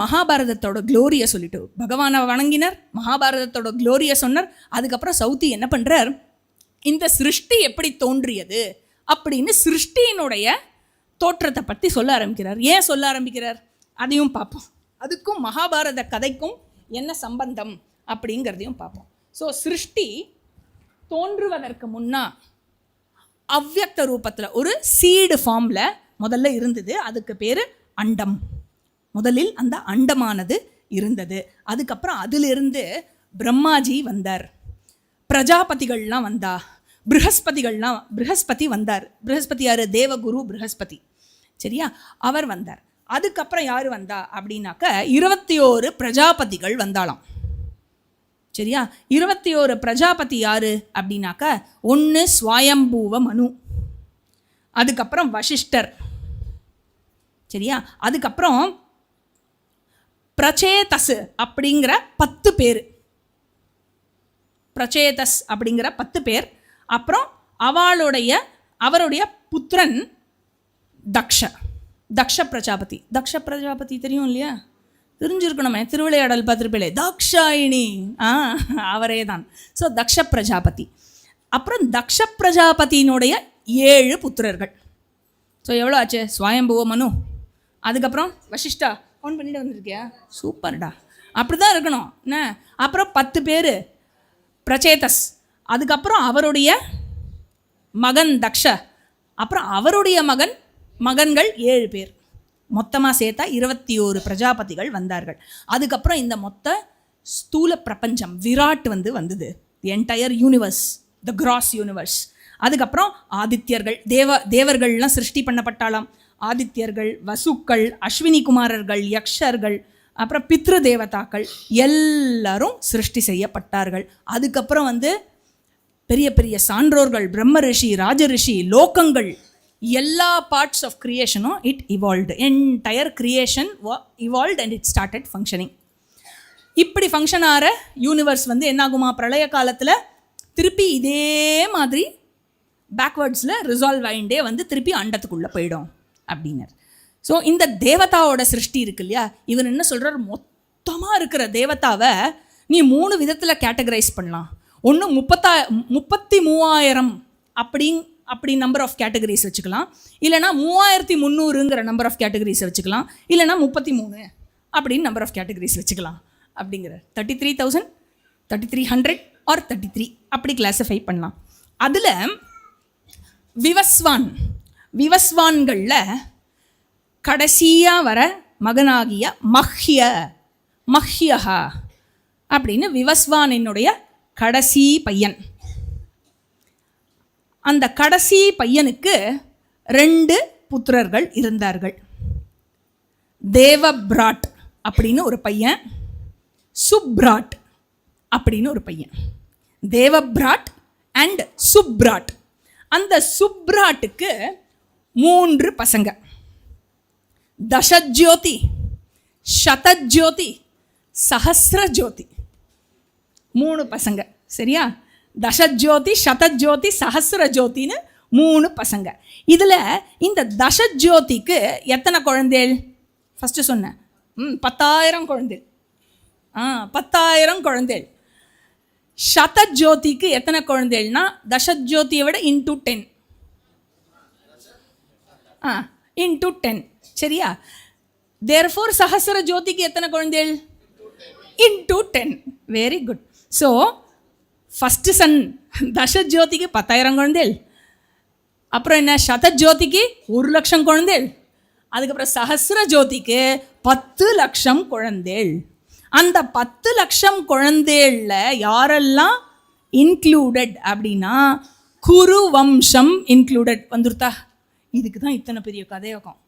மகாபாரதத்தோட க்ளோரியை சொல்லிட்டு பகவானை வணங்கினர் மகாபாரதத்தோட க்ளோரியை சொன்னார். அதுக்கப்புறம் சவுத்தி என்ன பண்ணுறார் இந்த சிருஷ்டி எப்படி தோன்றியது அப்படின்னு சிருஷ்டியினுடைய தோற்றத்தை பற்றி சொல்ல ஆரம்பிக்கிறார். ஏன் சொல்ல ஆரம்பிக்கிறார்? அதையும் பார்ப்போம். அதுக்கும் மகாபாரத கதைக்கும் என்ன சம்பந்தம் அப்படிங்கிறதையும் பார்ப்போம். ஸோ சிருஷ்டி தோன்றுவதற்கு முன்னா அவ்வியக்த ரூபத்தில் ஒரு சீடு ஃபார்மில் முதல்ல இருந்தது. அதுக்கு பேர் அண்டம். முதலில் அந்த அண்டமானது இருந்தது. அதுக்கப்புறம் அதிலிருந்து பிரம்மாஜி வந்தார். பிரஜாபதிகள்லாம் வந்தா ப்ரஹஸ்பதிகள்லாம் ப்ரஹஸ்பதி வந்தார். ப்ரஹஸ்பதி யார்? தேவகுரு ப்ரஹஸ்பதி சரியா? அவர் வந்தார். அதுக்கப்புறம் யார் வந்தா அப்படின்னாக்க இருபத்தி ஓரு பிரஜாபதிகள் வந்தாலாம் சரியா? இருபத்தி ஓரு பிரஜாபதி யாரு அப்படின்னாக்க ஒன்று ஸ்வயம்பூவ மனு. அதுக்கப்புறம் வசிஷ்டர். சரியா? அதுக்கப்புறம் பிரச்சேதஸ் அப்படிங்கிற பத்து பேர். பிரச்சேதஸ் அப்படிங்கிற பத்து பேர். அப்புறம் அவளுடைய அவருடைய புத்திரன் தக்ஷ. தக்ஷ பிரஜாபதி. தக்ஷ பிரஜாபதி தெரியும் இல்லையா? தெரிஞ்சிருக்கணுமே. திருவிளையாடல் பார்த்துருப்பேளே தக்ஷாயினி. ஆ அவரே தான். ஸோ தக்ஷ பிரஜாபதி. அப்புறம் தக்ஷ பிரஜாபதியினுடைய ஏழு புத்திரர்கள். ஸோ எவ்வளோ ஆச்சு? ஸ்வயம்புவ மனு. அதுக்கப்புறம் வசிஷ்டா. ஃபோன் பண்ணிட்டு வந்திருக்கியா? சூப்பர்டா. அப்படி தான் இருக்கணும். என்ன? அப்புறம் பத்து பேர். பிரச்சேதஸ். அதுக்கப்புறம் அவருடைய மகன் தக்ஷ. அப்புறம் அவருடைய மகன் மகன்கள் ஏழு பேர். மொத்தமாக சேர்த்தா இருபத்தி ஓரு பிரஜாபதிகள் வந்தார்கள். அதுக்கப்புறம் இந்த மொத்த ஸ்தூல பிரபஞ்சம் விராட் வந்து வந்தது. The entire universe the gross universe அதுக்கப்புறம் ஆதித்யர்கள் தேவ தேவர்கள்லாம் சிருஷ்டி பண்ணப்பட்டாலாம். ஆதித்யர்கள் வசுக்கள் அஸ்வினி குமாரர்கள் யக்ஷர்கள் அப்புறம் பித்ரு தேவதாக்கள் எல்லாரும் சிருஷ்டி செய்யப்பட்டார்கள். அதுக்கப்புறம் வந்து பெரிய பெரிய சான்றோர்கள் பிரம்ம ரிஷி ராஜ ரிஷி லோகங்கள் எல்லா parts of கிரியேஷனும் it evolved entire creation evolved and it started functioning இப்படி ஃபங்க்ஷன் ஆகிற யூனிவர்ஸ் வந்து என்னாகுமா? பிரளய காலத்தில் திருப்பி இதே மாதிரி பேக்வேர்ட்ஸில் ரிசால்வ் ஆகிண்டே வந்து திருப்பி அண்டத்துக்குள்ளே போயிடும். அப்படின்னார். ஸோ இந்த தேவதாவோட சிருஷ்டி இருக்கு இல்லையா? இவர் என்ன சொல்கிறார் மொத்தமாக இருக்கிற தேவதாவை நீ மூணு விதத்தில் கேட்டகரைஸ் பண்ணலாம். ஒன்று முப்பத்தா முப்பத்தி மூவாயிரம் அப்படி அப்படி நம்பர் ஆஃப் கேட்டகரிஸ் வச்சுக்கலாம். இல்லைனா மூவாயிரத்தி முந்நூறுங்கிற நம்பர் ஆஃப் கேட்டகரிஸ் வச்சுக்கலாம். இல்லைனா முப்பத்தி மூணு அப்படின்னு நம்பர் ஆஃப் கேட்டகரிஸ் வச்சுக்கலாம். அப்படிங்கிற thirty three thousand thirty three hundred or thirty three அப்படி கிளாஸிஃபை பண்ணலாம். அதில் விவஸ்வான் விவஸ்வான்களில் கடைசியாக வர மகனாகிய மஹ்ய மஹ்யஹா அப்படின்னு விவஸ்வானினுடைய கடைசி பையன். அந்த கடைசி பையனுக்கு ரெண்டு புத்திரர்கள் இருந்தார்கள். தேவபிராட் அப்படின்னு ஒரு பையன் சுப்ராட் அப்படின்னு ஒரு பையன். தேவபிராட் அண்ட் சுப்ராட். அந்த சுப்ராட்டுக்கு மூன்று பசங்க. தசஜோதி சதஜோதி சஹசிரஜோதி. மூணு பசங்க. சரியா? தசஜோதி சதஜோதி சஹசிரஜோதின்னு மூணு பசங்க. இதில் இந்த தசஜோதிக்கு எத்தனை குழந்தைகள்? ஃபஸ்ட்டு சொன்னேன். ம் பத்தாயிரம் குழந்தைகள். ஆ பத்தாயிரம் குழந்தைகள். சதஜோதிக்கு எத்தனை குழந்தைகள்னா தசஜோதியை விட இன்டூ டென் ஆ இன் டு டென் சரியா தேர்ஃபோர் சஹசிர ஜோதிக்கு எத்தனை குழந்தைகள் into ten very good so first son தச ஜோதிக்கு பத்தாயிரம் குழந்தைகள் அப்புறம் என்ன சத ஜோதிக்கு ஒரு லட்சம் குழந்தைகள் அதுக்கப்புறம் சஹசிர ஜோதிக்கு பத்து லட்சம் குழந்தைகள் அந்த பத்து லட்சம் குழந்தைகளில் யாரெல்லாம் இன்க்ளூடட் அப்படின்னா குரு வம்சம் இன்க்ளூடட் வந்துருத்தா இதுக்கு தான் இத்தனை பெரிய கதையகம்.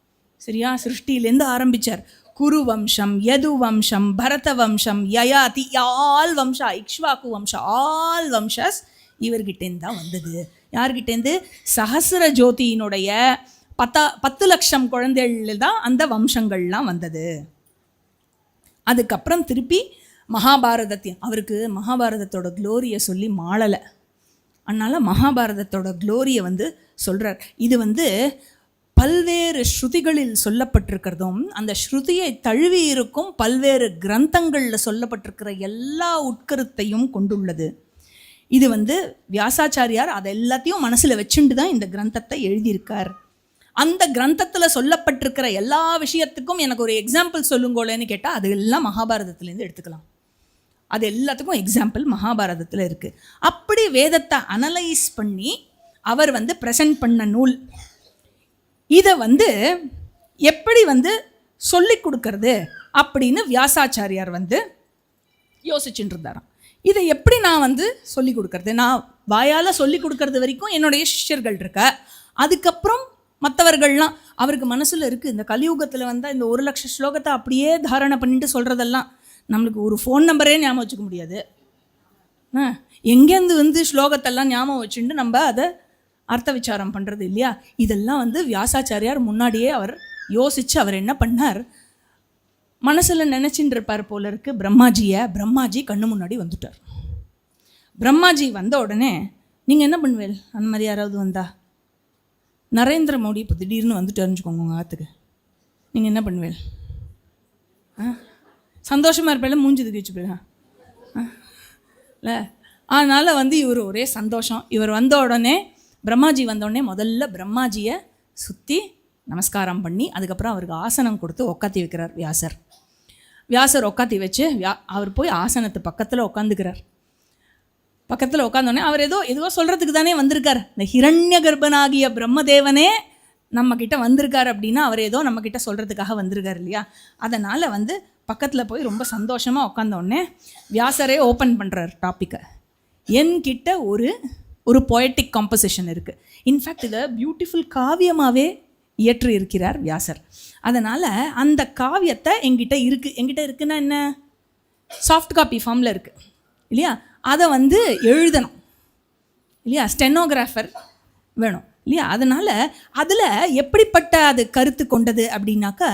சரியா? சிருஷ்டியிலேருந்து ஆரம்பிச்சார். குரு வம்சம் யது வம்சம் பரத வம்சம் யயாதி ஆல் வம்சா இக்ஷ்வாக்கு வம்சா ஆல் வம்சஸ் இவர்கிட்டேருந்து தான் வந்தது. யார்கிட்டேருந்து சஹசிர ஜோதியினுடைய பத்தா பத்து லட்சம் குழந்தைகள் தான் அந்த வம்சங்கள்லாம் வந்தது. அதுக்கப்புறம் திருப்பி மகாபாரதத்தையும் அவருக்கு மகாபாரதத்தோட க்ளோரியை சொல்லி மாளலை. அதனால் மகாபாரதத்தோட க்ளோரியை வந்து சொல்கிறார் இது வந்து பல்வேறு ஸ்ருதிகளில் சொல்லப்பட்டிருக்கிறதும் அந்த ஸ்ருதியை தழுவி இருக்கும் பல்வேறு கிரந்தங்களில் சொல்லப்பட்டிருக்கிற எல்லா உட்கருத்தையும் கொண்டுள்ளது. இது வந்து வியாசாச்சாரியார் அதை எல்லாத்தையும் மனசில் வச்சுட்டு தான் இந்த கிரந்தத்தை எழுதியிருக்கார். அந்த கிரந்தத்தில் சொல்லப்பட்டிருக்கிற எல்லா விஷயத்துக்கும் எனக்கு ஒரு எக்ஸாம்பிள் சொல்லுங்கோலேன்னு கேட்டால் அது எல்லாம் மகாபாரதத்துலேருந்து எடுத்துக்கலாம். அது எல்லாத்துக்கும் எக்ஸாம்பிள் மகாபாரதத்தில் இருக்குது அப்படி வேதத்தை அனலைஸ் பண்ணி அவர் வந்து ப்ரெசன்ட் பண்ண நூல். இதை வந்து எப்படி வந்து சொல்லிக் கொடுக்கறது அப்படின்னு வியாசாச்சாரியார் வந்து யோசிச்சுட்டு இருந்தாராம் இதை எப்படி நான் வந்து சொல்லி கொடுக்கறது? நான் வாயால் சொல்லி கொடுக்கறது வரைக்கும் என்னுடைய சிஷ்யர்கள் இருக்க? அதுக்கப்புறம் மற்றவர்கள்லாம் அவருக்கு மனசில் இருக்குது இந்த கலியுகத்தில் வந்தால் இந்த ஒரு லட்ச ஸ்லோகத்தை அப்படியே தாரணை பண்ணிட்டு சொல்கிறதெல்லாம் நம்மளுக்கு ஒரு ஃபோன் நம்பரே ஞாபகம் வச்சுக்க முடியாது. எங்கேருந்து வந்து ஸ்லோகத்தெல்லாம் ஞாபகம் வச்சுட்டு நம்ம அதை அர்த்த விசாரம் பண்ணுறது இல்லையா? இதெல்லாம் வந்து வியாசாச்சாரியார் முன்னாடியே அவர் யோசித்து அவர் என்ன பண்ணார்? மனசில் நினச்சின்னு இருப்பார் போல இருக்கு. பிரம்மாஜியை பிரம்மாஜி கண்ணு முன்னாடி வந்துட்டார். பிரம்மாஜி வந்த உடனே நீங்கள் என்ன பண்ணுவேல் அந்த மாதிரி யாராவது வந்தா? நரேந்திர மோடி இப்போ திடீர்னு வந்துட்டு அறிஞ்சுக்கோங்க உங்கள் ஆற்றுக்கு நீங்கள் என்ன பண்ணுவேல் ஆ? சந்தோஷமாக இருப்பேல மூஞ்சுதுக்கு வச்சு போயிடலாம் இல்லை அதனால் வந்து இவர் ஒரே சந்தோஷம். இவர் வந்த உடனே பிரம்மாஜி வந்தோடனே முதல்ல பிரம்மாஜியை சுற்றி நமஸ்காரம் பண்ணி அதுக்கப்புறம் அவருக்கு ஆசனம் கொடுத்து உக்காத்தி வைக்கிறார் வியாசர். வியாசர் உக்காத்தி வச்சு வியா அவர் போய் ஆசனத்து பக்கத்தில் உட்காந்துக்கிறார் பக்கத்தில் உட்காந்தோடனே அவர் ஏதோ எதுவோ சொல்கிறதுக்கு தானே வந்திருக்கார். இந்த ஹிரண்ய கர்ப்பனாகிய பிரம்மதேவனே நம்ம வந்திருக்கார் அப்படின்னா அவர் ஏதோ நம்மக்கிட்ட சொல்கிறதுக்காக வந்திருக்கார் இல்லையா? அதனால் வந்து பக்கத்தில் போய் ரொம்ப சந்தோஷமாக உட்காந்தோடனே வியாசரே ஓப்பன் பண்ணுறார் டாப்பிக்கை என்கிட்ட ஒரு ஒரு பொயட்டிக் காம்போசிஷன் இருக்குது இன்ஃபேக்ட் இதை பியூட்டிஃபுல் காவியமாகவே இயற்றி இருக்கிறார் வியாசர். அதனால் அந்த காவியத்தை என்கிட்ட இருக்குது என்கிட்ட இருக்குன்னா என்ன? சாஃப்ட் காப்பி ஃபார்மில் இருக்குது இல்லையா? அதை வந்து எழுதணும். இல்லையா? ஸ்டெனோகிராஃபர் வேணும். இல்லையா? அதனால் அதில் எப்படிப்பட்ட அது கருத்து கொண்டது அப்படின்னாக்கா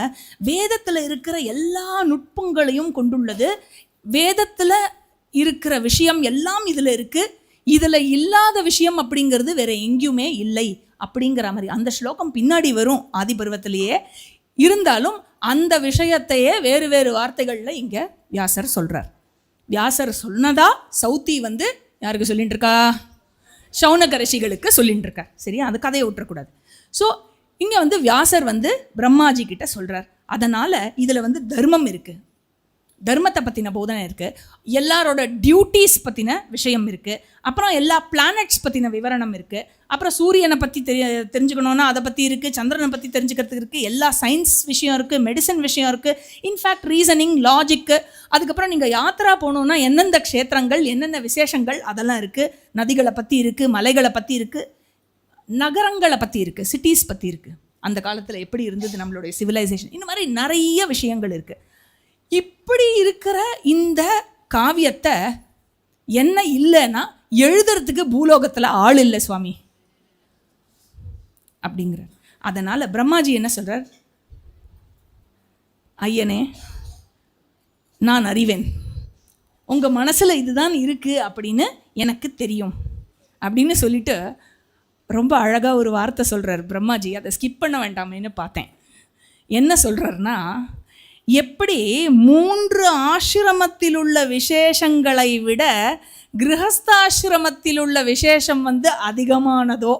வேதத்தில் இருக்கிற எல்லா நுட்பங்களையும் கொண்டுள்ளது. வேதத்தில் இருக்கிற விஷயம் எல்லாம் இதில் இருக்குது இதில் இல்லாத விஷயம் அப்படிங்கிறது வேற எங்கேயுமே இல்லை அப்படிங்கிற மாதிரி. அந்த ஸ்லோகம் பின்னாடி வரும் ஆதிபருவத்திலேயே. இருந்தாலும் அந்த விஷயத்தையே வேறு வேறு வார்த்தைகளில் இங்கே வியாசர் சொல்கிறார் வியாசர் சொன்னதா சௌத்தி வந்து யாருக்கு சொல்லிட்டு இருக்கா சௌனக ரிஷிகளுக்கு சொல்லிட்டு இருக்கார் சரியா? அது கதையை விட்டுறக்கூடாது. ஸோ இங்கே வந்து வியாசர் வந்து பிரம்மாஜி கிட்ட சொல்கிறார் அதனால் இதில் வந்து தர்மம் இருக்குது தர்மத்தை பற்றின போதனை இருக்குது எல்லாரோட டியூட்டிஸ் பற்றின விஷயம் இருக்குது அப்புறம் எல்லா பிளானட்ஸ் பற்றின விவரணம் இருக்குது அப்புறம் சூரியனை பற்றி தெரிய தெரிஞ்சுக்கணுன்னா அதை பற்றி இருக்குது சந்திரனை பற்றி தெரிஞ்சுக்கிறதுக்கு இருக்குது எல்லா சயின்ஸ் விஷயம் இருக்குது மெடிசன் விஷயம் இருக்குது இன்ஃபேக்ட் ரீசனிங் லாஜிக்கு அதுக்கப்புறம் நீங்கள் யாத்திரா போகணுன்னா எந்தெந்த க்ஷேத்திரங்கள் என்னென்ன விசேஷங்கள் அதெல்லாம் இருக்குது நதிகளை பற்றி இருக்குது மலைகளை பற்றி இருக்குது நகரங்களை பற்றி இருக்குது சிட்டிஸ் பற்றி இருக்குது அந்த காலத்தில் எப்படி இருந்தது நம்மளுடைய சிவிலைசேஷன் இந்த மாதிரி நிறைய விஷயங்கள் இருக்குது இப்படி இருக்கிற இந்த காவியத்தை என்ன இல்லைன்னா எழுதுறதுக்கு பூலோகத்தில் ஆள் இல்லை சுவாமி. அப்படிங்கிறார். அதனால் பிரம்மாஜி என்ன சொல்கிறார் ஐயனே நான் அறிவேன். உங்கள் மனசில் இதுதான் இருக்குது அப்படின்னு எனக்கு தெரியும். அப்படின்னு சொல்லிட்டு ரொம்ப அழகாக ஒரு வார்த்தை சொல்கிறார் பிரம்மாஜி. அதை ஸ்கிப் பண்ண வேண்டாமேன்னு பார்த்தேன். என்ன சொல்கிறாருன்னா எப்படி மூன்று ஆசிரமத்தில் உள்ள விசேஷங்களை விட கிரகஸ்தாசிரமத்தில் உள்ள விசேஷம் வந்து அதிகமானதோ?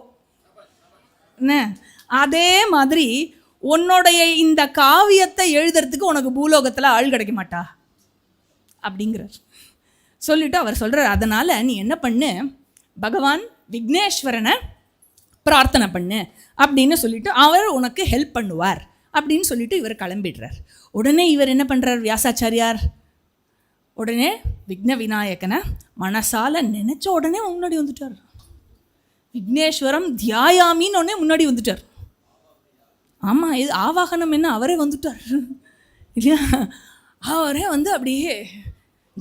என்ன? அதே மாதிரி உன்னுடைய இந்த காவியத்தை எழுதுறதுக்கு உனக்கு பூலோகத்தில் ஆள் கிடைக்க மாட்டா? அப்படிங்கிறார். சொல்லிட்டு அவர் சொல்கிறார் அதனால் நீ என்ன பண்ணு? பகவான் விக்னேஸ்வரனை பிரார்த்தனை பண்ணு. அப்படின்னு சொல்லிட்டு அவர் உனக்கு ஹெல்ப் பண்ணுவார். அப்படின்னு சொல்லிட்டு இவர் கிளம்பிடுறார். உடனே இவர் என்ன பண்ணுறார் வியாசாச்சாரியார் உடனே விக்ன விநாயகனை மனசால நினச்ச உடனே முன்னாடி வந்துட்டார். விக்னேஸ்வரம் தியாயாமின்னு உடனே முன்னாடி வந்துட்டார். ஆமாம் இது ஆவாகனம் என்ன? அவரே வந்துட்டார். இல்லையா? அவரே வந்து அப்படியே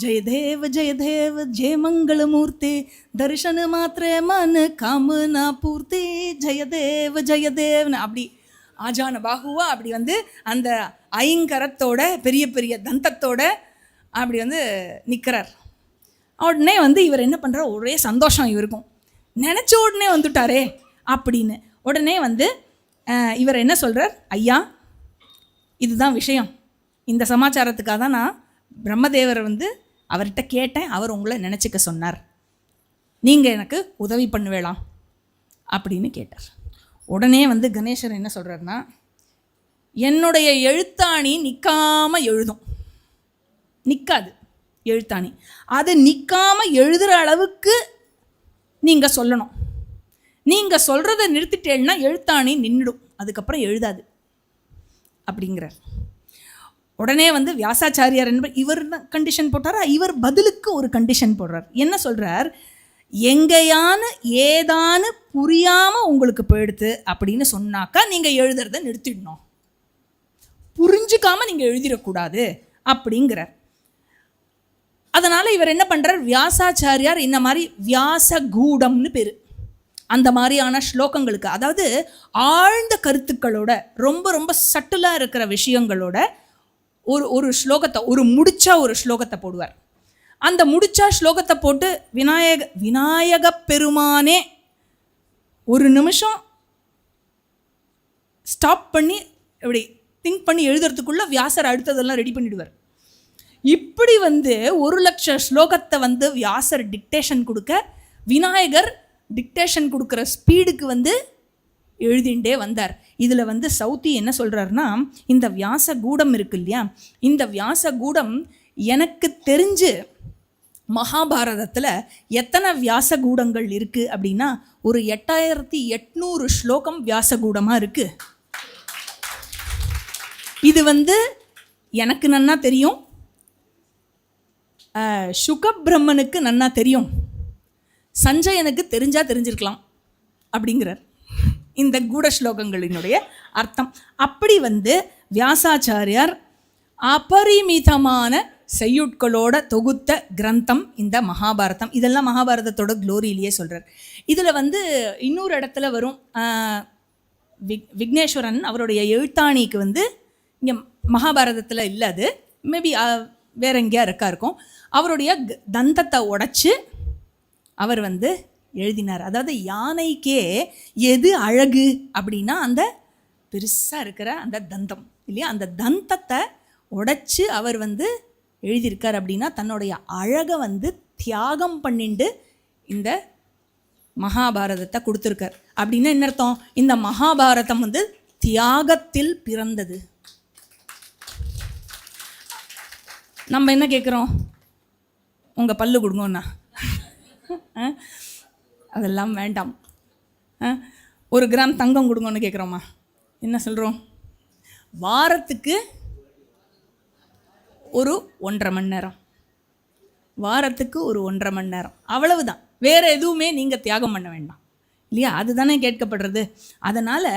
ஜெயதேவ ஜெயதேவ ஜெய மங்களமூர்த்தி தரிசன மாத்திர மன காமனா பூர்த்தி ஜெயதேவ ஜெயதேவ்னு அப்படி ஆஜான பாகுவா அப்படி வந்து அந்த ஐங்கரத்தோட பெரிய பெரிய தந்தத்தோட அப்படி வந்து நிற்கிறார் உடனே வந்து இவர் என்ன பண்ணுறார் ஒரே சந்தோஷம் இவருக்கும். நினச்ச உடனே வந்துட்டாரே அப்படின்னு. உடனே வந்து இவர் என்ன சொல்கிறார் ஐயா இதுதான் விஷயம். இந்த சமாச்சாரத்துக்காக தான் நான் பிரம்மதேவர் வந்து அவர்கிட்ட கேட்டேன். அவர் உங்களை நினச்சிக்க சொன்னார். நீங்கள் எனக்கு உதவி பண்ணுவேலாம் அப்படின்னு கேட்டார். உடனே வந்து கணேசர் என்ன சொல்கிறாருன்னா என்னுடைய எழுத்தாணி நிற்காமல் எழுதும். நிற்காது எழுத்தாணி. அது நிற்காமல் எழுதுகிற அளவுக்கு நீங்கள் சொல்லணும். நீங்கள் சொல்கிறத நிறுத்திட்டேன்னா எழுத்தாணி நின்றுடும் அதுக்கப்புறம் எழுதாது அப்படிங்கிறார். உடனே வந்து வியாசாச்சாரியார் என்பவர் இவர் தான் கண்டிஷன் போட்டாரா? இவர் பதிலுக்கு ஒரு கண்டிஷன் போடுறார். என்ன சொல்கிறார் எங்கேயான ஏதானு புரியாமல் உங்களுக்கு போயிடுது அப்படின்னு சொன்னாக்கா நீங்கள் எழுதுறத நிறுத்திடணும். புரிஞ்சுக்காமல் நீங்கள் எழுதிடக்கூடாது அப்படிங்கிறார். அதனால் இவர் என்ன பண்ணுறார் வியாசாச்சாரியார் இந்த மாதிரி வியாசகூடம்னு பேர். அந்த மாதிரியான ஸ்லோகங்களுக்கு அதாவது ஆழ்ந்த கருத்துக்களோட ரொம்ப ரொம்ப சட்டிலாக இருக்கிற விஷயங்களோட ஒரு ஒரு ஸ்லோகத்தை ஒரு முடிச்ச ஒரு ஸ்லோகத்தை போடுவார். அந்த முடிச்சா ஸ்லோகத்தை போட்டு விநாயக விநாயக பெருமானே ஒரு நிமிஷம் ஸ்டாப் பண்ணி இப்படி திங்க் பண்ணி எழுதுறதுக்குள்ள வியாசர் அடுத்ததெல்லாம் ரெடி பண்ணிடுவார். இப்படி வந்து ஒரு லட்ச ஸ்லோகத்தை வந்து வியாசர் டிக்டேஷன் கொடுக்க விநாயகர் டிக்டேஷன் கொடுக்குற ஸ்பீடுக்கு வந்து எழுதிண்டே வந்தார். இதில் வந்து சவுத்தி என்ன சொல்கிறாருன்னா இந்த வியாச கூடம் இருக்கு இல்லையா? இந்த வியாச கூடம் எனக்கு தெரிஞ்சு மகாபாரதத்தில் எத்தனை வியாசகூடங்கள் இருக்குது அப்படின்னா ஒரு எட்டாயிரத்தி எட்நூறு ஸ்லோகம் வியாசகூடமாக இருக்குது இது வந்து எனக்கு நன்னா தெரியும். சுகபிரம்மனுக்கு நன்னா தெரியும். சஞ்சயனுக்கு தெரிஞ்சால் தெரிஞ்சிருக்கலாம் அப்படிங்கிறார். இந்த கூட ஸ்லோகங்களினுடைய அர்த்தம். அப்படி வந்து வியாசாச்சாரியார் அபரிமிதமான செய்யுட்களோட தொகுத்த கிரந்தம் இந்த மகாபாரதம். இதெல்லாம் மகாபாரதத்தோட க்ளோரியிலேயே சொல்கிறார் இதில் வந்து இன்னொரு இடத்துல வரும் விக் விக்னேஸ்வரன் அவருடைய எழுத்தாணிக்கு வந்து இங்கே மகாபாரதத்தில் இல்லை அது. மேபி வேற எங்கேயா இருக்கா இருக்கும். அவருடைய க- தந்தத்தை உடச்சி அவர் வந்து எழுதினார். அதாவது யானைக்கே எது அழகு அப்படின்னா அந்த பெருசாக இருக்கிற அந்த தந்தம் இல்லையா? அந்த தந்தத்தை உடச்சி அவர் வந்து எழுதியிருக்கார் அப்படின்னா தன்னுடைய அழகை வந்து தியாகம் பண்ணிண்டு இந்த மகாபாரதத்தை கொடுத்துருக்கார். அப்படின்னா என்ன அர்த்தம்? இந்த மகாபாரதம் வந்து தியாகத்தில் பிறந்தது. நம்ம என்ன கேட்குறோம்? உங்கள் பல்லு கொடுங்கண்ணா. ஆ? அதெல்லாம் வேண்டாம். ஆ? ஒரு கிராம் தங்கம் கொடுங்கன்னு கேட்குறோமா? என்ன சொல்கிறோம் வாரத்துக்கு ஒரு ஒன்றரை மணி நேரம். வாரத்துக்கு ஒரு ஒன்றரை மணி நேரம். அவ்வளவுதான். வேறு எதுவுமே நீங்கள் தியாகம் பண்ண வேண்டாம். இல்லையா? அதுதானே கேட்கப்படுறது. அதனால்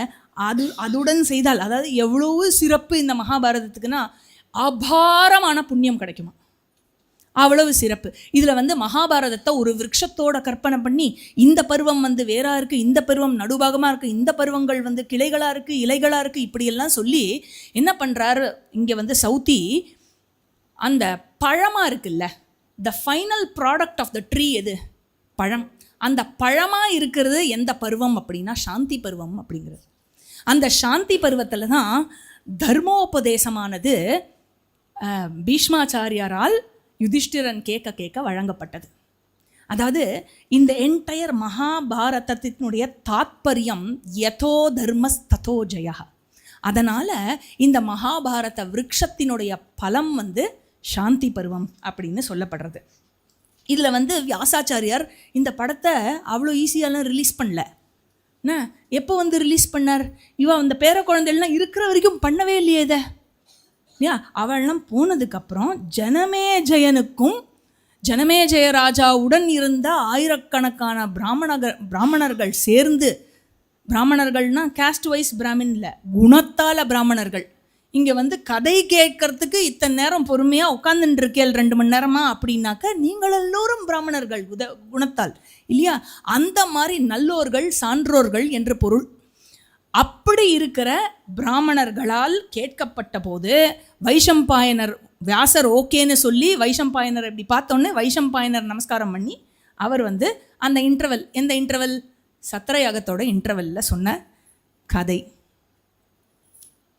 அது அதுடன் செய்தால் அதாவது எவ்வளவு சிறப்பு இந்த மகாபாரதத்துக்குன்னா அபாரமான புண்ணியம் கிடைக்குமா? அவ்வளவு சிறப்பு. இதில் வந்து மகாபாரதத்தை ஒரு விரக்ஷத்தோட கற்பனை பண்ணி இந்த பருவம் வந்து வேறாக இருக்குது இந்த பருவம் நடுபாகமாக இருக்குது இந்த பருவங்கள் வந்து கிளைகளாக இருக்குது இலைகளாக இருக்குது இப்படியெல்லாம் சொல்லி என்ன பண்ணுறாரு இங்கே வந்து சவுத்தி அந்த பழமாக இருக்குல்ல? The final product of the tree எது? பழம். அந்த பழமாக இருக்கிறது எந்த பருவம் அப்படின்னா சாந்தி பருவம் அப்படிங்கிறது. அந்த சாந்தி பருவத்தில் தான் தர்மோபதேசமானது பீஷ்மாச்சாரியாரால் யுதிஷ்டிரன் கேட்க கேட்க வழங்கப்பட்டது. அதாவது இந்த என்டையர் மகாபாரதத்தினுடைய தாத்பரியம் யதோ தர்மஸ் ததோ ஜயா அதனால் இந்த மகாபாரத விரக்ஷத்தினுடைய பலம் வந்து சாந்தி பருவம் அப்படின்னு சொல்லப்படுறது. இதில் வந்து வியாசாச்சாரியார் இந்த படத்தை அவ்வளோ ஈஸியாலாம் ரிலீஸ் பண்ணல. என்ன? எப்போ வந்து ரிலீஸ் பண்ணார்? இவன் அந்த பேர குழந்தைகள்லாம் இருக்கிற வரைக்கும் பண்ணவே இல்லையே இதை. இல்லையா? அவள்லாம் போனதுக்கப்புறம் ஜனமேஜயனுக்கும் ஜனமேஜய ராஜாவுடன் இருந்த ஆயிரக்கணக்கான பிராமணர்கள் பிராமணர்கள் சேர்ந்து பிராமணர்கள்னா காஸ்ட் வைஸ் பிராமின் இல்லை குணத்தால பிராமணர்கள். இங்கே வந்து கதை கேட்கறதுக்கு இத்தனை நேரம் பொறுமையாக உட்காந்துட்டு இருக்கேள் ரெண்டு மணி நேரமா அப்படின்னாக்க நீங்கள் எல்லோரும் பிராமணர்கள் உத குணத்தால் இல்லையா? அந்த மாதிரி நல்லோர்கள் சான்றோர்கள் என்று பொருள். அப்படி இருக்கிற பிராமணர்களால் கேட்கப்பட்ட போது வைஷம்பாயனர் வியாசர் ஓகேன்னு சொல்லி வைஷம்பாயனர் இப்படி பார்த்தோன்னே வைஷம்பாயனர் நமஸ்காரம் பண்ணி அவர் வந்து அந்த இன்டர்வல் எந்த இன்டர்வல் சத்திரயாகத்தோட இன்டர்வலில் சொன்ன கதை.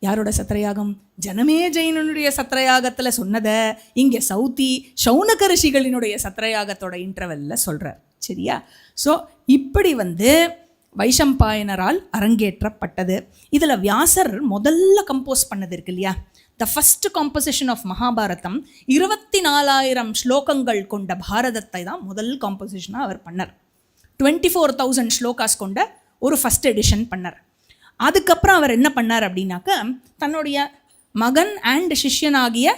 யாரோட சத்திரயாகம்? ஜனமே ஜெயினனுடைய சத்திரயாகத்தில் சொன்னதை இங்கே சௌத்தி சௌனக ரிஷிகளினுடைய சத்திரயாகத்தோட இன்டர்வெல்ல சொல்கிறார் சரியா? ஸோ இப்படி வந்து வைஷம்பாயனரால் அரங்கேற்றப்பட்டது. இதில் வியாசர் முதல்ல கம்போஸ் பண்ணது இருக்கு இல்லையா? The first composition of Mahabharatam இருபத்தி நாலாயிரம் ஸ்லோகங்கள் கொண்ட பாரதத்தை தான் முதல் காம்போசிஷனாக அவர் பண்ணார். டுவெண்ட்டி ஃபோர் தௌசண்ட் ஸ்லோகாஸ் கொண்ட ஒரு ஃபஸ்ட் எடிஷன் பண்ணார். அதுக்கப்புறம் அவர் என்ன பண்ணார் அப்படின்னாக்க தன்னுடைய மகன் அண்ட் சிஷ்யனாகிய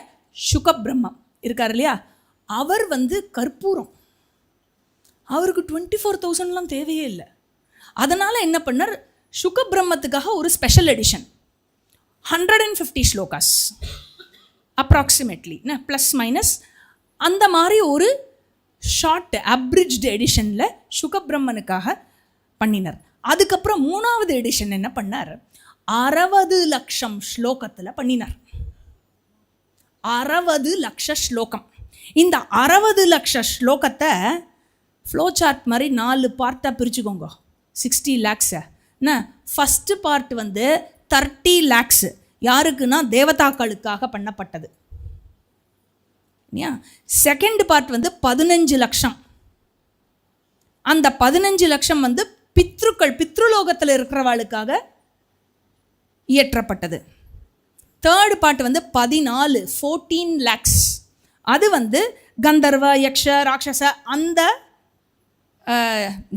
சுகபிரம்மம் இருக்கார் இல்லையா? அவர் வந்து கற்பூரம். அவருக்கு டுவெண்ட்டி ஃபோர் தௌசண்ட்லாம் தேவையே இல்லை. அதனால் என்ன பண்ணார்? சுகபிரம்மத்துக்காக ஒரு special edition hundred and fifty slokas. Approximately plus minus அந்த மாதிரி ஒரு ஷார்ட் அப்ரிஜ்டு எடிஷனில் சுகபிரம்மனுக்காக பண்ணினார். அதுக்கப்புறம் மூணாவது எடிஷன் என்ன பண்ணார்? அறுபது லட்சம் ஸ்லோகத்தில் பண்ணினார். அறுபது லட்ச ஸ்லோகம். இந்த அறுபது லட்ச ஸ்லோகத்தை ஃப்ளோ சார்ட் மாதிரி நாலு பார்ட்டாக பிரிச்சுக்கோங்க. சிக்ஸ்டி லேக்ஸை என்ன? ஃபஸ்ட்டு பார்ட் வந்து தேர்ட்டி லேக்ஸு யாருக்குன்னா தேவதாக்களுக்காக பண்ணப்பட்டது. இல்லையா? செகண்ட் பார்ட் வந்து பதினஞ்சு லட்சம். அந்த பதினஞ்சு லட்சம் வந்து பித்ருக்கள் பித்ருலோகத்தில் இருக்கிறவாளுக்காக இயற்றப்பட்டது. தேர்டு பார்ட் வந்து பதினாலு ஃபோர்டீன் லேக்ஸ் அது வந்து கந்தர்வ யக்ஷ ராட்சச அந்த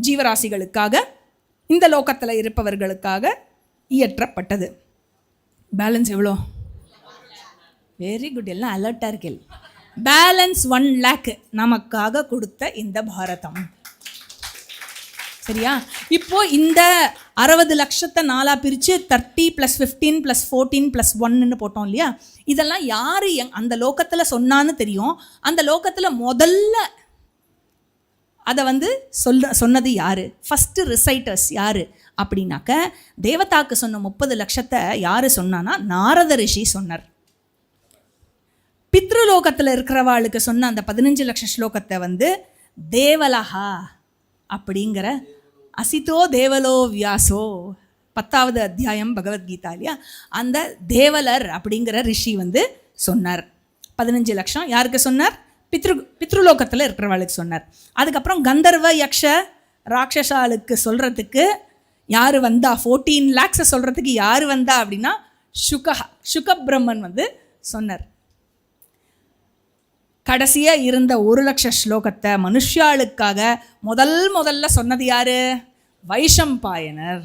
ஜீவராசிகளுக்காக இந்த லோகத்தில் இருப்பவர்களுக்காக இயற்றப்பட்டது. பேலன்ஸ் எவ்வளோ? வெரி குட் எல்லாம் அலர்ட்டாக இருக்கேன் பேலன்ஸ் ஒன் லேக் நமக்காக கொடுத்த இந்த பாரதம். சரியா? இப்போ இந்த அறுபது லட்சத்தை நாலாக பிரித்து thirty plus fifteen plus fourteen plus ஒன்னு போட்டோம் இல்லையா? இதெல்லாம் யார் எங் அந்த லோகத்தில் சொன்னான்னு தெரியும். அந்த லோகத்தில் முதல்ல அதை வந்து சொல்ல சொன்னது யார்? ஃபஸ்ட்டு ரிசைட்டர்ஸ் யார்? அப்படின்னாக்க தேவதாக்கு சொன்ன முப்பது லட்சத்தை யார் சொன்னான்னா நாரத ரிஷி சொன்னார். பித்ருலோகத்தில் இருக்கிறவாளுக்கு சொன்ன அந்த பதினஞ்சு லட்ச ஸ்லோகத்தை வந்து தேவலஹா அப்படிங்கிற அசிதோ தேவலோ வியாசோ பத்தாவது அத்தியாயம் பகவத்கீதா இல்லையா? அந்த தேவலர் அப்படிங்கிற ரிஷி வந்து சொன்னார். பதினஞ்சு லட்சம். யாருக்கு சொன்னார்? பித்ரு பித்ருலோகத்தில் இருக்கிறவளுக்கு சொன்னார். அதுக்கப்புறம் கந்தர்வ யக்ஷ ராட்சசாளுக்கு சொல்கிறதுக்கு யார் வந்தா? ஃபோர்டீன் லேக்ஸை சொல்கிறதுக்கு யார் வந்தா அப்படின்னா சுகஹா சுகபிரம்மன் வந்து சொன்னார். கடைசியாக இருந்த ஒரு லட்ச ஸ்லோகத்தை மனுஷாளுக்காக முதல் முதல்ல சொன்னது யார்? வைஷம்பாயனர்.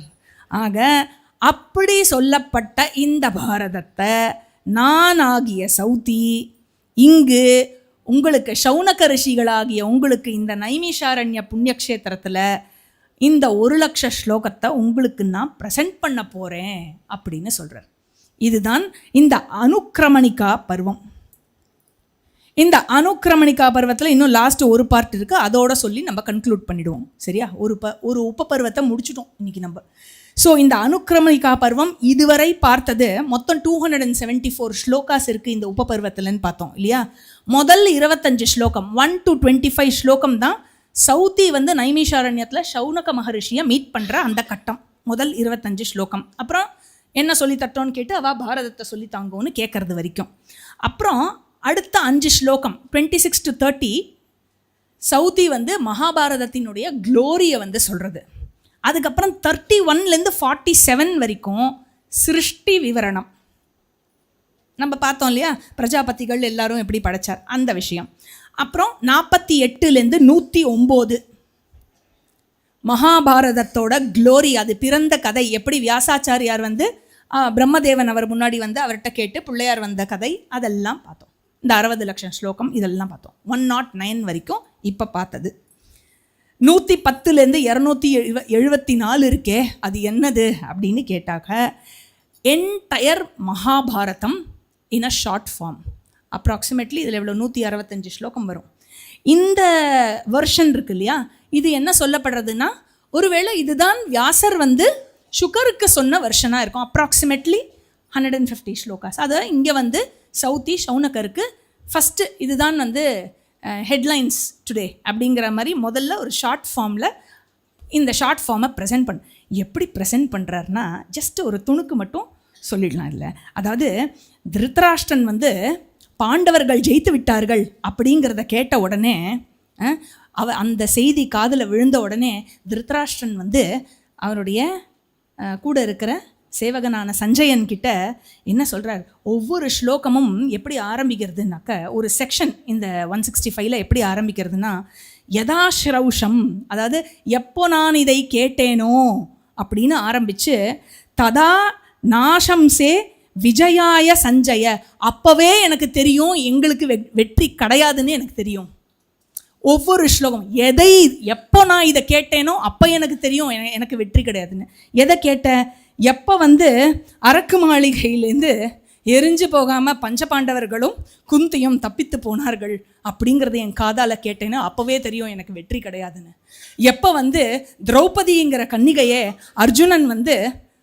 ஆக அப்படி சொல்லப்பட்ட இந்த பாரதத்தை நான் ஆகிய சௌதி இங்கு உங்களுக்கு சௌனக ரிஷிகளாகிய உங்களுக்கு இந்த நைமிஷாரண்ய புண்ணியக்ஷேத்திரத்தில் இந்த ஒரு லட்ச ஸ்லோகத்தை உங்களுக்கு நான் ப்ரெசென்ட் பண்ண போகிறேன் அப்படின்னு சொல்கிறார் இதுதான் இந்த அனுக்கிரமணிகா பருவம். இந்த அனுக்கிரமணிகா பருவத்தில் இன்னும் லாஸ்ட் ஒரு பார்ட் இருக்குது அதோட சொல்லி நம்ம கன்க்ளூட் பண்ணிடுவோம். சரியா? ஒரு ப ஒரு உப்ப பருவத்தை முடிச்சிட்டோம் இன்னைக்கு நம்ம. ஸோ இந்த அனுக்கிரமணிகா பருவம் இதுவரை பார்த்தது மொத்தம் two hundred and seventy four slokas இருக்குது இந்த உப்ப பருவத்தில்னு பார்த்தோம் இல்லையா? முதல் இருபத்தஞ்சு ஸ்லோகம் ஒன் டு டுவெண்ட்டி ஃபைவ் ஸ்லோகம் தான் சௌத்தி வந்து நைமிஷாரண்யத்தில் சௌனக மகரிஷியை மீட் பண்ணுற அந்த கட்டம். முதல் இருபத்தஞ்சு ஸ்லோகம். அப்புறம் என்ன சொல்லி தட்டோன்னு கேட்டு அவள் பாரதத்தை சொல்லி தாங்கோன்னு கேட்கறது வரைக்கும். அப்புறம் அடுத்த அஞ்சு ஸ்லோகம் டுவெண்ட்டி சிக்ஸ் டு தேர்ட்டி சவுதி வந்து மகாபாரதத்தினுடைய க்ளோரியை வந்து சொல்கிறது அதுக்கப்புறம் தேர்ட்டி ஒன்லேருந்து ஃபார்ட்டி செவன் வரைக்கும் சிருஷ்டி விவரணம். நம்ம பார்த்தோம் இல்லையா? பிரஜாபதிகள் எல்லாரும் எப்படி படைச்சார்? அந்த விஷயம். அப்புறம் நாற்பத்தி எட்டுலேருந்து நூற்றி ஒம்பது. மகாபாரதத்தோட க்ளோரி அது பிறந்த கதை. எப்படி வியாசாச்சாரியார் வந்து பிரம்மதேவன் அவர் முன்னாடி வந்து அவர்கிட்ட கேட்டு பிள்ளையார் வந்த கதை அதெல்லாம் பார்த்தோம். இந்த அறுபது லட்சம் ஸ்லோகம் இதெல்லாம் பார்த்தோம். ஒன் நாட் நைன் வரைக்கும் இப்போ பார்த்தது. நூற்றி பத்துலேருந்து இரநூத்தி எழுவ எழுபத்தி நாலு இருக்கே அது என்னது அப்படின்னு கேட்டாக்க entire Mahabharatam in a short form approximately இதில் எவ்வளோ நூற்றி அறுபத்தஞ்சு ஸ்லோகம் வரும். இந்த வெர்ஷன் இருக்கு இல்லையா இது என்ன சொல்லப்படுறதுன்னா ஒருவேளை இதுதான் வியாசர் வந்து சுகருக்கு சொன்ன வெர்ஷனாக இருக்கும். Approximately hundred and fifty slokas. அதை இங்கே வந்து சவுத்தி ஷவுனக்கருக்கு ஃபஸ்ட்டு இதுதான் வந்து ஹெட்லைன்ஸ் டுடே அப்படிங்கிற மாதிரி முதல்ல ஒரு ஷார்ட் ஃபார்மில் இந்த ஷார்ட் ஃபார்மை ப்ரெசென்ட் பண்ணு எப்படி ப்ரெசென்ட் பண்ணுறாருனா ஜஸ்ட் ஒரு துணுக்கு மட்டும் சொல்லிடலாம் இல்லை. அதாவது திருத்தராஷ்டன் வந்து பாண்டவர்கள் ஜெயித்து விட்டார்கள் அப்படிங்கிறத கேட்ட உடனே அவ அந்த செய்தி காதில் விழுந்த உடனே திருத்தராஷ்டிரன் வந்து அவருடைய கூட இருக்கிற சேவகனான சஞ்சயன் கிட்ட என்ன சொல்கிறார் ஒவ்வொரு ஸ்லோகமும் எப்படி ஆரம்பிக்கிறதுனாக்க ஒரு செக்ஷன் இந்த ஒன் சிக்ஸ்டி ஃபைவ்ல எப்படி ஆரம்பிக்கிறதுனா யதாஸ்ரௌஷம் அதாவது எப்போ நான் இதை கேட்டேனோ அப்படின்னு ஆரம்பிச்சு ததா நாசம்சே விஜயாய சஞ்சய அப்போவே எனக்கு தெரியும் எங்களுக்கு வெ- வெற்றி கிடையாதுன்னு எனக்கு தெரியும். ஒவ்வொரு ஸ்லோகம் எதை எப்போ நான் இதை கேட்டேனோ அப்போ எனக்கு தெரியும் என- எனக்கு வெற்றி கிடையாதுன்னு எதை கேட்டேன் எப்போ வந்து அரக்கு மாளிகையிலேருந்து எரிஞ்சு போகாமல் பஞ்சபாண்டவர்களும் குந்தியும் தப்பித்து போனார்கள் அப்படிங்கிறத என் காதால் கேட்டேன்னு அப்போவே தெரியும் எனக்கு வெற்றி கிடையாதுன்னு. எப்போ வந்து திரௌபதிங்கிற கன்னிகையே அர்ஜுனன் வந்து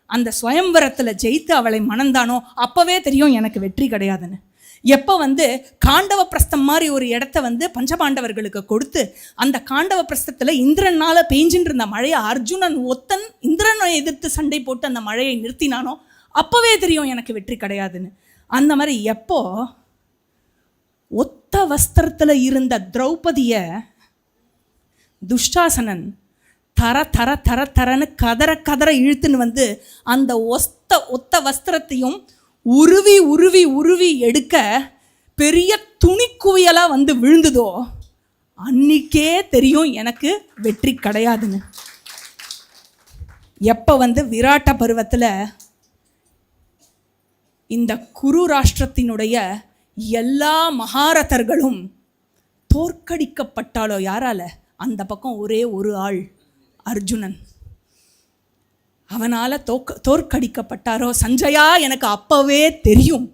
அந்த சுயம்வரத்தில் ஜெயித்து அவளை மணந்தானோ அப்போவே தெரியும் எனக்கு வெற்றி கிடையாதுன்னு. எப்போ வந்து காண்டவ பிரஸ்தம் மாதிரி ஒரு இடத்த வந்து பஞ்சபாண்டவர்களுக்கு கொடுத்து அந்த காண்டவ பிரஸ்தத்தில் இந்திரனால் பெஞ்சின்னு இருந்த மழையை அர்ஜுனன் ஒத்தன் இந்திரனை எதிர்த்து சண்டை போட்டு அந்த மழையை நிறுத்தினானோ அப்போவே தெரியும் எனக்கு வெற்றி கிடையாதுன்னு. அந்த மாதிரி எப்போ ஒத்த வஸ்திரத்தில் இருந்த திரௌபதியை துஷ்டாசனன் தர தர தர தரன்னு கதற கதற இழுத்துன்னு வந்து அந்த ஒஸ்த ஒத்த வஸ்திரத்தையும் உருவி உருவி உருவி எடுக்க பெரிய துணிக்குவியலாக வந்து விழுந்ததோ அன்னிக்கே தெரியும் எனக்கு வெற்றி கிடையாதுன்னு. எப்போ வந்து விராட்ட பருவத்தில் இந்த குரு ராஷ்டிரத்தினுடைய எல்லா மகாரதர்களும் தோற்கடிக்கப்பட்டாலோ யாரால? அந்த பக்கம் ஒரே ஒரு ஆள் அர்ஜுனன். அவனால் தோக்க தோற்கடிக்கப்பட்டாரோ? சஞ்சயா எனக்கு அப்பவே தெரியும்.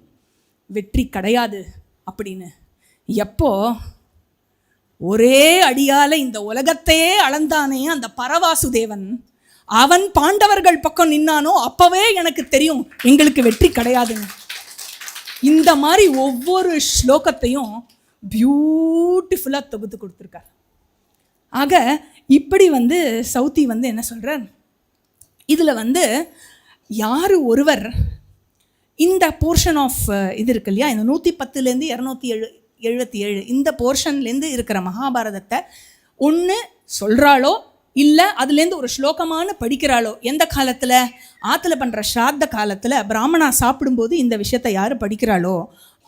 வெற்றி கிடையாது அப்படின்னு. எப்போ? ஒரே அடியால் இந்த உலகத்தையே அளந்தானே அந்த பரவாசுதேவன். அவன் பாண்டவர்கள் பக்கம் நின்னானோ? அப்பவே எனக்கு தெரியும் எங்களுக்கு வெற்றி கிடையாதுன்னு. இந்த மாதிரி ஒவ்வொரு ஸ்லோகத்தையும் பியூட்டிஃபுல்லாக தொகுத்து கொடுத்துருக்கார். ஆக இப்படி வந்து சவுத்தி வந்து என்ன சொல்கிறார் இதில் வந்து யார் ஒருவர் இந்த போர்ஷன் ஆஃப் இது இருக்கு இல்லையா? இந்த நூற்றி பத்துலேருந்து இரநூத்தி எழு எழுபத்தி ஏழு இந்த போர்ஷன்லேருந்து இருக்கிற மகாபாரதத்தை ஒன்று சொல்கிறாளோ இல்லை அதுலேருந்து ஒரு ஸ்லோகமான படிக்கிறாளோ? எந்த காலத்தில்? ஆற்றுல பண்ணுற ஸ்ராத்த காலத்தில் பிராமணா சாப்பிடும்போது இந்த விஷயத்தை யார் படிக்கிறாளோ?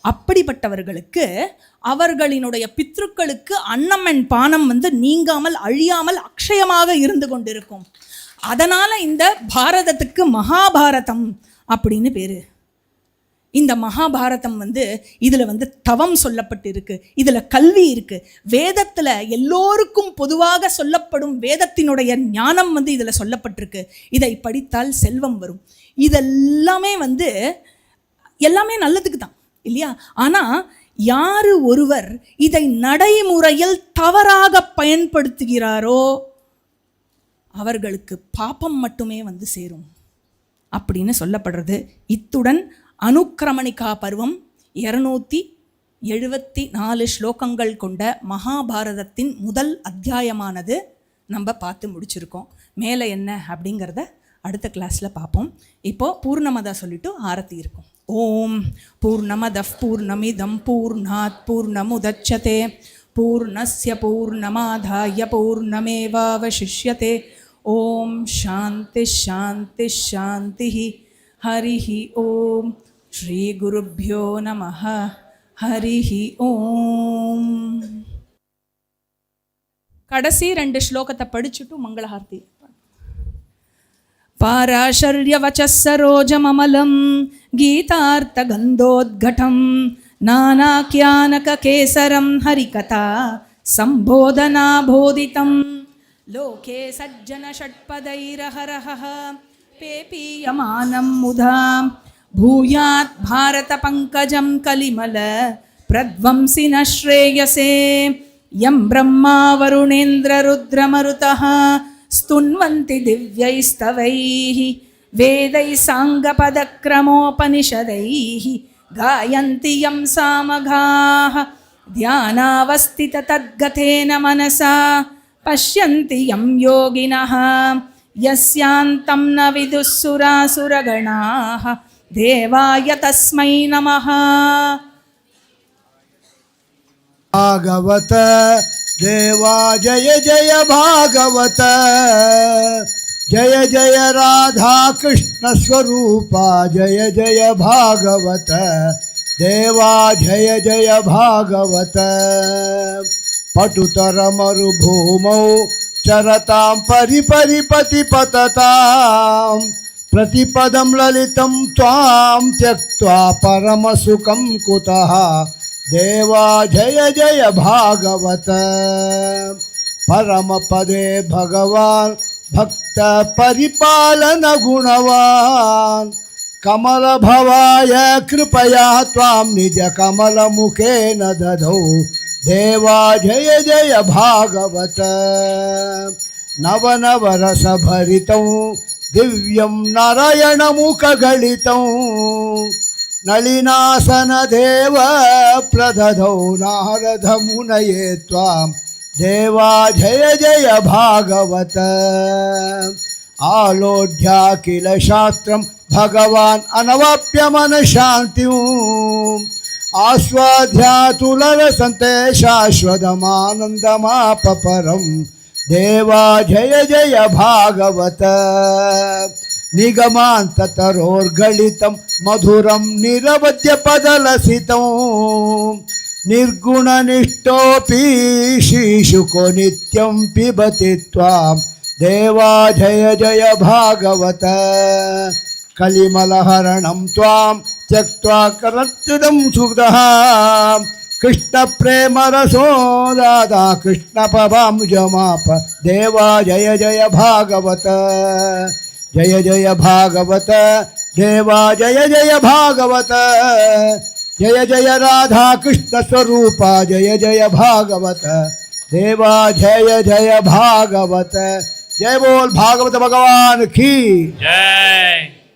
அப்படிப்பட்டவர்களுக்கு அவர்களினுடைய பித்ருக்களுக்கு அன்னம் அண்ட் பானம் வந்து நீங்காமல் அழியாமல் அக்ஷயமாக இருந்து கொண்டிருக்கும். அதனால் இந்த பாரதத்துக்கு மகாபாரதம் அப்படின்னு பேர். இந்த மகாபாரதம் வந்து இதில் வந்து தவம் சொல்லப்பட்டு இருக்கு இதில் கல்வி இருக்கு. வேதத்தில் எல்லோருக்கும் பொதுவாக சொல்லப்படும் வேதத்தினுடைய ஞானம் வந்து இதில் சொல்லப்பட்டிருக்கு. இதை படித்தால் செல்வம் வரும். இதெல்லாமே வந்து எல்லாமே நல்லதுக்கு தான் இல்லையா? ஆனால் யார் ஒருவர் இதை நடைமுறையில் தவறாக பயன்படுத்துகிறாரோ அவர்களுக்கு பாப்பம் மட்டுமே வந்து சேரும். அப்படின்னு சொல்லப்படுறது. இத்துடன் அனுக்கிரமணிகா பருவம் இரநூத்தி எழுபத்தி நாலு ஸ்லோகங்கள் கொண்ட மகாபாரதத்தின் முதல் அத்தியாயமானது நம்ம பார்த்து முடிச்சிருக்கோம். மேலே என்ன அப்படிங்கிறத அடுத்த கிளாஸில் பார்ப்போம். இப்போது பூர்ணமதா சொல்லிட்டு ஆரத்தி இருக்கும். ஓம் பூர்ணமத பூர்ணமிதம் பூர்ணாத் பூர்ணமுதச்சதே. பூர்ணஸ்ய பூர்ணமாதாய ఓం శాంతి శాంతి శాంతి హరి ఓం శ్రీ గురుభ్యో నమ హరి ఓం. కడసి రెండు శ్లోకత పడుచుటూ మంగళహారతి. పారాశర్యవచస్సరోజమమలం గీతార్థగంధోద్ఘటం నానాఖ్యానక కేసరం హరికథ సంబోధనాబోధితం लोके सज्जनषट्पदैरहरहः पेपीयमानं मुधा भूयात् भारतपङ्कजं कलिमल प्रध्वंसि न श्रेयसे यं ब्रह्मा वरुणेन्द्ररुद्रमरुतः स्तुन्वन्ति दिव्यैस्तवैः वेदैः साङ्गपदक्रमोपनिषदैः गायन्ति यं सामगाः ध्यानावस्थिततद्गतेन मनसा पश्यन्ति यं योगिनः। यस्यान्तं न विदुःसुरासुरगणाः। देवाय तस्मै नमः। भागवत, देवा, जय जय भागवत। जय जय राधा कृष्ण स्वरूपा जय जय भागवत। देवा, जय जय भागवत। పటుతర మరుభూమౌ చరతాం పరిపరి పతిపతతాం ప్రతిపదం లలితం త్వాం త్యక్వా పరమసుఖం కుత. దేవా జయ జయ భాగవత. పరమపదే భగవాన్ భక్త పరిపాలన గుణవాన్. కమల భవాయ కృపయా త్వాం నిజ కమల ముఖేన देवा जय जय भागवत। नव नव रस नवनवरसभरितं दिव्यं नारायणमुखगलितं नलिनासनदेव प्रदधौ नारदमुनये त्वां। देवा जय जय भागवत। आलोढ्याखिल शास्त्रं भगवान् अनवाप्यमनशान्तिम् आस्वाद्यातुलरसन्ते शाश्वतमानन्दमापपरं। देवा जय जय भागवत। निगमान्ततरोर्गलितं, मधुरं निरवद्यपदलसितं निर्गुणनिष्ठोऽपि शिशुको नित्यं पिबति त्वां। देवा जय जय भागवत। कलिमलहरणं त्वां। त्यक्त्वा करच्युतं सुहृदः कृष्णप्रेमरसो दादा कृष्णपवां देवा जय जय भागवत। जय जय भागवत। देवा जय जय भागवत। जय जय राधा कृष्ण स्वरूपा। जय जय भागवत। देवा जय जय भागवत। जय बोल भागवत भगवान की। जय।